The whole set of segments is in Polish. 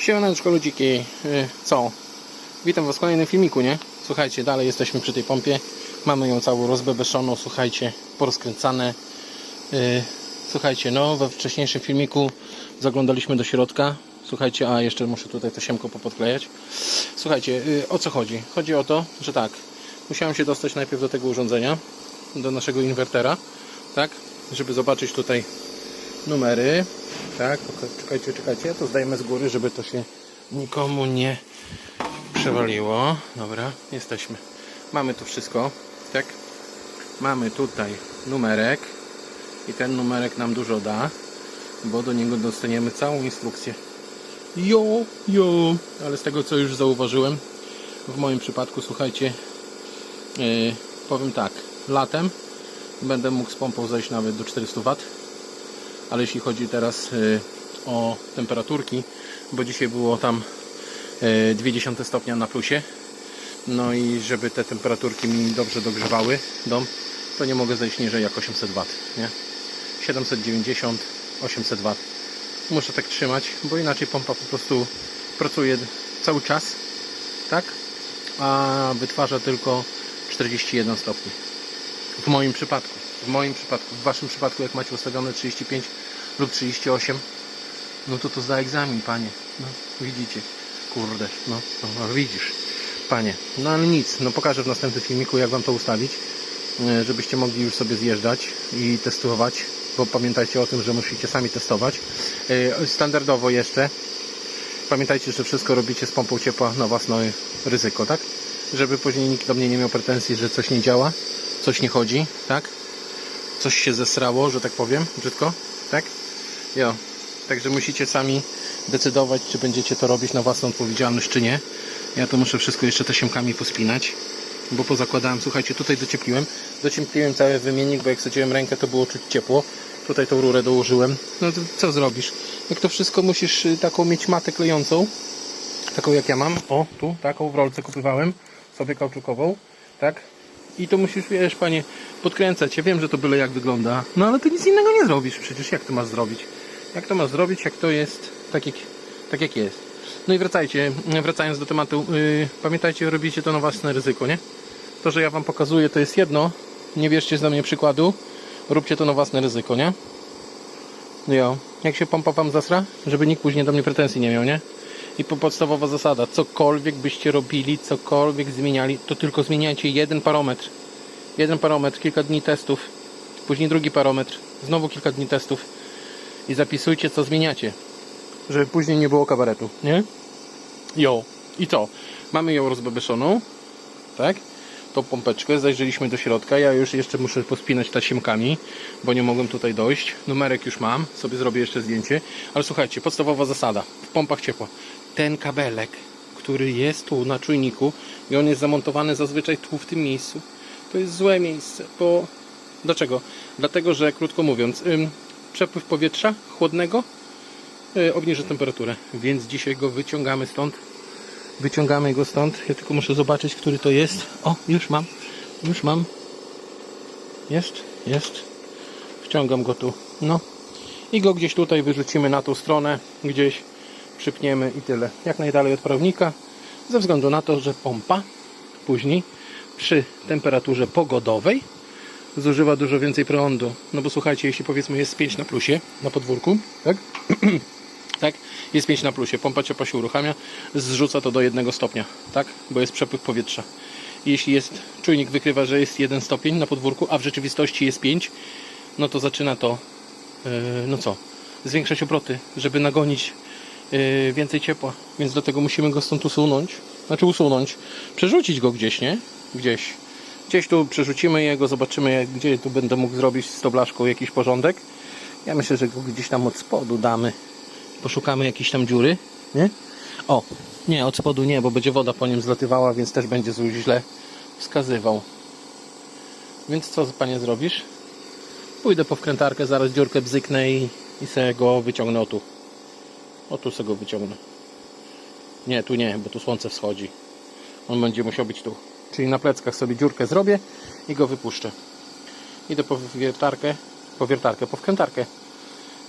Siemaneczko ludziki, Y, co? Witam was w kolejnym filmiku, nie? Słuchajcie, dalej jesteśmy przy tej pompie. Mamy ją całą rozbebeszoną, słuchajcie, porozkręcane. Y, Słuchajcie, no we wcześniejszym filmiku zaglądaliśmy do środka. Słuchajcie, a jeszcze muszę tutaj to siemko popodklejać. Słuchajcie, y, o co chodzi? Chodzi o to, że tak, musiałem się dostać najpierw do tego urządzenia, do naszego inwertera, tak? Żeby zobaczyć tutaj numery. Tak, czekajcie, czekajcie, to zdajemy z góry, żeby to się nikomu nie przewaliło. Dobra, jesteśmy. Mamy tu wszystko, tak? Mamy tutaj numerek i ten numerek nam dużo da, bo do niego dostaniemy całą instrukcję. Jo, jo, ale z tego co już zauważyłem, w moim przypadku, słuchajcie, yy, powiem tak, latem będę mógł z pompą zejść nawet do 400 W ale jeśli chodzi teraz y, o temperaturki, bo dzisiaj było tam y, 0,2 stopnia na plusie, no i żeby te temperaturki mi dobrze dogrzewały dom, to nie mogę zejść niżej jak 800 W, nie? 790, 800 W. Muszę tak trzymać, bo inaczej pompa po prostu pracuje cały czas, tak? A wytwarza tylko 41 stopni. W moim przypadku. W moim przypadku. W waszym przypadku, jak macie ustawione 35 lub 38, no to to zda egzamin, panie. No, widzicie. Kurde, no, no, no widzisz, panie. No ale nic, no pokażę w następnym filmiku, jak wam to ustawić, e, żebyście mogli już sobie zjeżdżać i testować, bo pamiętajcie o tym, że musicie sami testować. E, Standardowo jeszcze, pamiętajcie, że wszystko robicie z pompą ciepła na własne ryzyko, tak? Żeby później nikt do mnie nie miał pretensji, że coś nie działa, coś nie chodzi, tak? Coś się zesrało, że tak powiem, brzydko, tak? Jo. Także musicie sami decydować, czy będziecie to robić na własną odpowiedzialność, czy nie. Ja to muszę wszystko jeszcze tasiemkami pospinać, bo pozakładałem, słuchajcie, tutaj dociepliłem, dociepliłem cały wymiennik, bo jak sadziłem rękę, to było czuć ciepło. Tutaj tą rurę dołożyłem. No to co zrobisz? Jak to wszystko musisz y, taką mieć matę klejącą, taką jak ja mam, o tu, taką w rolce kupowałem, sobie kauczukową, tak? I to musisz, wiesz, panie, podkręcać. Ja wiem, że to byle jak wygląda, no ale ty nic innego nie zrobisz przecież. Jak to masz zrobić? Jak to masz zrobić, jak to jest tak jak, tak jak jest? No i wracajcie, wracając do tematu, yy, pamiętajcie, robicie to na własne ryzyko, nie? To, że ja wam pokazuję, to jest jedno. Nie bierzcie z mnie przykładu. Róbcie to na własne ryzyko, nie? Jo. Jak się pompa wam zasra? Żeby nikt później do mnie pretensji nie miał, nie? I po podstawowa zasada, cokolwiek byście robili, cokolwiek zmieniali, to tylko zmieniajcie jeden parametr. Jeden parametr, kilka dni testów, później drugi parametr, znowu kilka dni testów i zapisujcie co zmieniacie, żeby później nie było kabaretu, nie? Jo. I co? Mamy ją rozbebeszoną, tak? Tą pompeczkę, zajrzeliśmy do środka, ja już jeszcze muszę pospinać tasiemkami, bo nie mogłem tutaj dojść. Numerek już mam, sobie zrobię jeszcze zdjęcie, ale słuchajcie, podstawowa zasada, w pompach ciepła. Ten kabelek, który jest tu na czujniku i on jest zamontowany zazwyczaj tu w tym miejscu, to jest złe miejsce, bo... Dlaczego? Dlatego, że krótko mówiąc, ym, przepływ powietrza chłodnego y, obniży temperaturę, więc dzisiaj go wyciągamy stąd. Wyciągamy go stąd. Ja tylko muszę zobaczyć, który to jest. O, już mam. Już mam. Jest, jest. Wciągam go tu. No. I go gdzieś tutaj wyrzucimy na tą stronę. Gdzieś przypniemy i tyle. Jak najdalej od prawnika. Ze względu na to, że pompa później przy temperaturze pogodowej zużywa dużo więcej prądu. No bo słuchajcie, jeśli powiedzmy jest 5 na plusie na podwórku, tak? tak? Jest 5 na plusie, pompa ciepła się uruchamia, zrzuca to do 1 stopnia, tak? Bo jest przepływ powietrza. Jeśli jest, czujnik wykrywa, że jest 1 stopień na podwórku, a w rzeczywistości jest 5, no to zaczyna to, yy, no co, zwiększać obroty, żeby nagonić więcej ciepła. Więc dlatego musimy go stąd usunąć, znaczy usunąć, przerzucić go gdzieś, nie? Gdzieś. Gdzieś tu przerzucimy jego, zobaczymy gdzie tu będę mógł zrobić z tą blaszką jakiś porządek. Ja myślę, że go gdzieś tam od spodu damy. Poszukamy jakiejś tam dziury, nie? O, nie, od spodu nie, bo będzie woda po nim zlatywała, więc też będzie źle wskazywał. Więc co panie zrobisz? Pójdę po wkrętarkę, zaraz dziurkę bzyknę i, i sobie go wyciągnę o tu. O tu sobie go wyciągnę. Nie, tu nie, bo tu słońce wschodzi. On będzie musiał być tu. Czyli na pleckach sobie dziurkę zrobię i go wypuszczę. Idę po wiertarkę, po wiertarkę, po wkrętarkę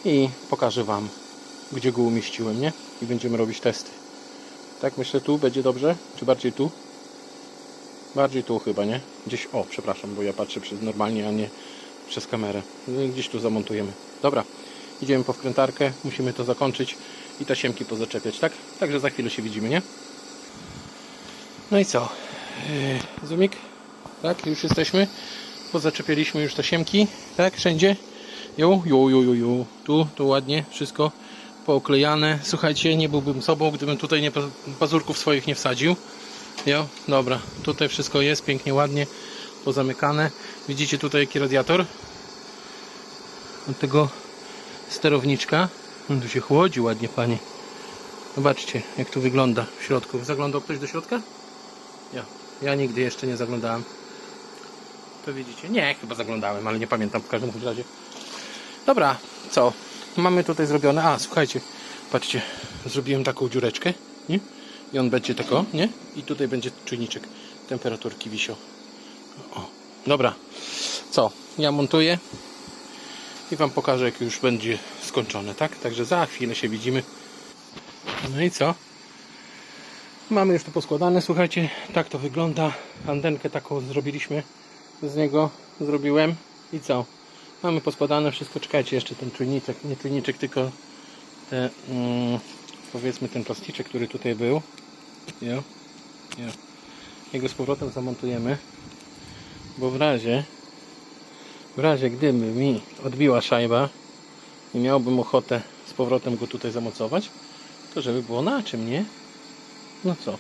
i pokażę Wam, gdzie go umieściłem, nie? i będziemy robić testy. Tak myślę tu będzie dobrze? Czy bardziej tu? Bardziej tu chyba, nie? Gdzieś, o przepraszam, bo ja patrzę przez normalnie, a nie przez kamerę. Gdzieś tu zamontujemy. Dobra, idziemy po wkrętarkę, musimy to zakończyć i tasiemki pozaczepiać, tak? Także za chwilę się widzimy, nie? No i co? Yy, Zoomik? Tak, już jesteśmy. Pozaczepialiśmy już tasiemki, tak? Wszędzie. Jo, jo, jo, jo, jo. Tu, tu ładnie, wszystko pooklejane. Słuchajcie, nie byłbym sobą, gdybym tutaj nie, pazurków swoich nie wsadził. Jo, dobra. Tutaj wszystko jest pięknie, ładnie pozamykane. Widzicie tutaj jaki radiator? Od tego sterowniczka. Tu się chłodzi ładnie, panie. Zobaczcie, jak tu wygląda w środku. Zaglądał ktoś do środka? Ja. Ja nigdy jeszcze nie zaglądałem. To widzicie? Nie, chyba zaglądałem, ale nie pamiętam w każdym razie. Dobra, co? Mamy tutaj zrobione. A, słuchajcie, patrzcie, zrobiłem taką dziureczkę, nie? I on będzie tako, nie? I tutaj będzie czujniczek temperaturki wisiał. O, dobra. Co? Ja montuję i Wam pokażę, jak już będzie skończone, tak? Także za chwilę się widzimy. No i co? Mamy już to poskładane, słuchajcie, tak to wygląda. Antenkę taką zrobiliśmy z niego, zrobiłem i co? Mamy poskładane wszystko, czekajcie jeszcze ten czujniczek, nie czujniczek, tylko te, mm, powiedzmy ten plasticzek, który tutaj był. Jo, jo. Jego z powrotem zamontujemy, bo w razie, w razie gdyby mi odbiła szajba i miałbym ochotę z powrotem go tutaj zamocować, to żeby było na czym, nie? No co?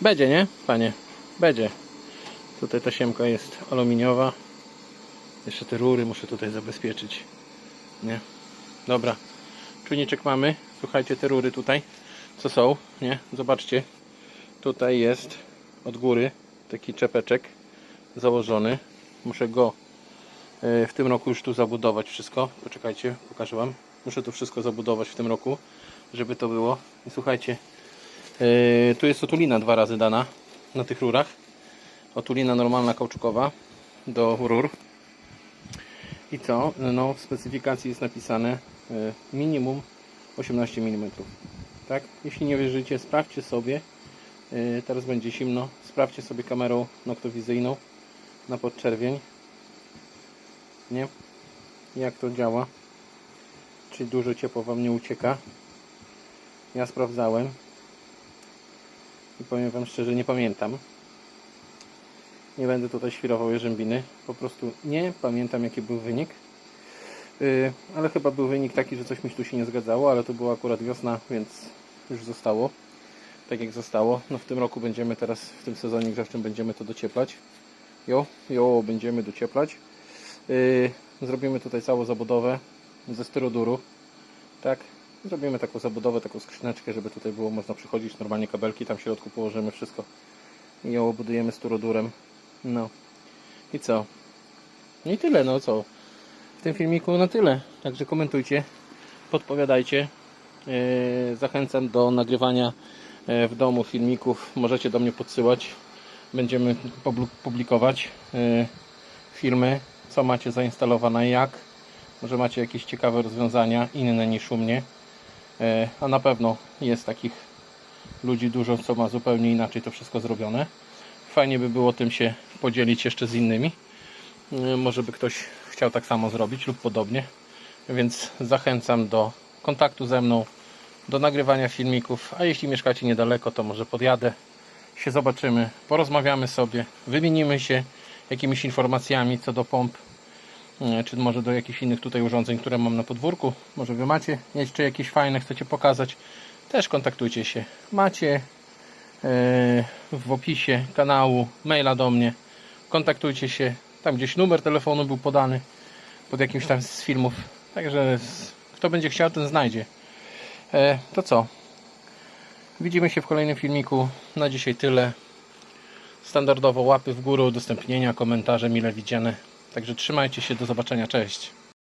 Będzie, nie? Panie, będzie. Tutaj ta siemka jest aluminiowa. Jeszcze te rury muszę tutaj zabezpieczyć. Nie? Dobra. Czujniczek mamy. Słuchajcie, te rury tutaj, co są, nie? Zobaczcie. Tutaj jest od góry taki czepeczek założony. Muszę go w tym roku już tu zabudować wszystko. Poczekajcie, pokażę Wam. Muszę to wszystko zabudować w tym roku, żeby to było. I słuchajcie, e, tu jest otulina dwa razy dana na tych rurach. Otulina normalna kauczukowa do rur. I co? No, w specyfikacji jest napisane e, minimum 18 mm. Tak? Jeśli nie wierzycie, sprawdźcie sobie. E, Teraz będzie zimno. Sprawdźcie sobie kamerą noktowizyjną na podczerwień. Nie? Jak to działa? Czy dużo ciepło Wam nie ucieka? Ja sprawdzałem. I powiem Wam szczerze, nie pamiętam. Nie będę tutaj świrował jerzębiny. Po prostu nie pamiętam jaki był wynik. Yy, ale chyba był wynik taki, że coś mi tu się nie zgadzało, ale to była akurat wiosna, więc już zostało. Tak jak zostało. No w tym roku będziemy teraz, w tym sezonie grzewczym będziemy to docieplać. Jo, jo, będziemy docieplać. Yy, zrobimy tutaj całą zabudowę ze styroduru. Tak, zrobimy taką zabudowę, taką skrzyneczkę, żeby tutaj było można przychodzić, normalnie kabelki tam w środku położymy wszystko i ją obudujemy styrodurem. No. I co? I tyle, no co? W tym filmiku na tyle. Także komentujcie, podpowiadajcie. Yy, Zachęcam do nagrywania yy, w domu filmików. Możecie do mnie podsyłać. Będziemy publi- publikować filmy, co macie zainstalowane, jak. Może macie jakieś ciekawe rozwiązania, inne niż u mnie. Yy, A na pewno jest takich ludzi dużo, co ma zupełnie inaczej to wszystko zrobione. Fajnie by było tym się podzielić jeszcze z innymi. Yy, Może by ktoś chciał tak samo zrobić lub podobnie. Więc zachęcam do kontaktu ze mną, do nagrywania filmików. A jeśli mieszkacie niedaleko, to może podjadę, się zobaczymy, porozmawiamy sobie, wymienimy się jakimiś informacjami co do pomp, yy, czy może do jakichś innych tutaj urządzeń, które mam na podwórku. Może Wy macie jeszcze jakieś fajne, chcecie pokazać. Też kontaktujcie się. Macie Yy, w opisie kanału, maila do mnie. Kontaktujcie się. Tam gdzieś numer telefonu był podany pod jakimś tam z filmów. Także kto będzie chciał, ten znajdzie. E, to co? Widzimy się w kolejnym filmiku. Na dzisiaj tyle. Standardowo łapy w górę, udostępnienia, komentarze mile widziane. Także trzymajcie się, do zobaczenia, cześć.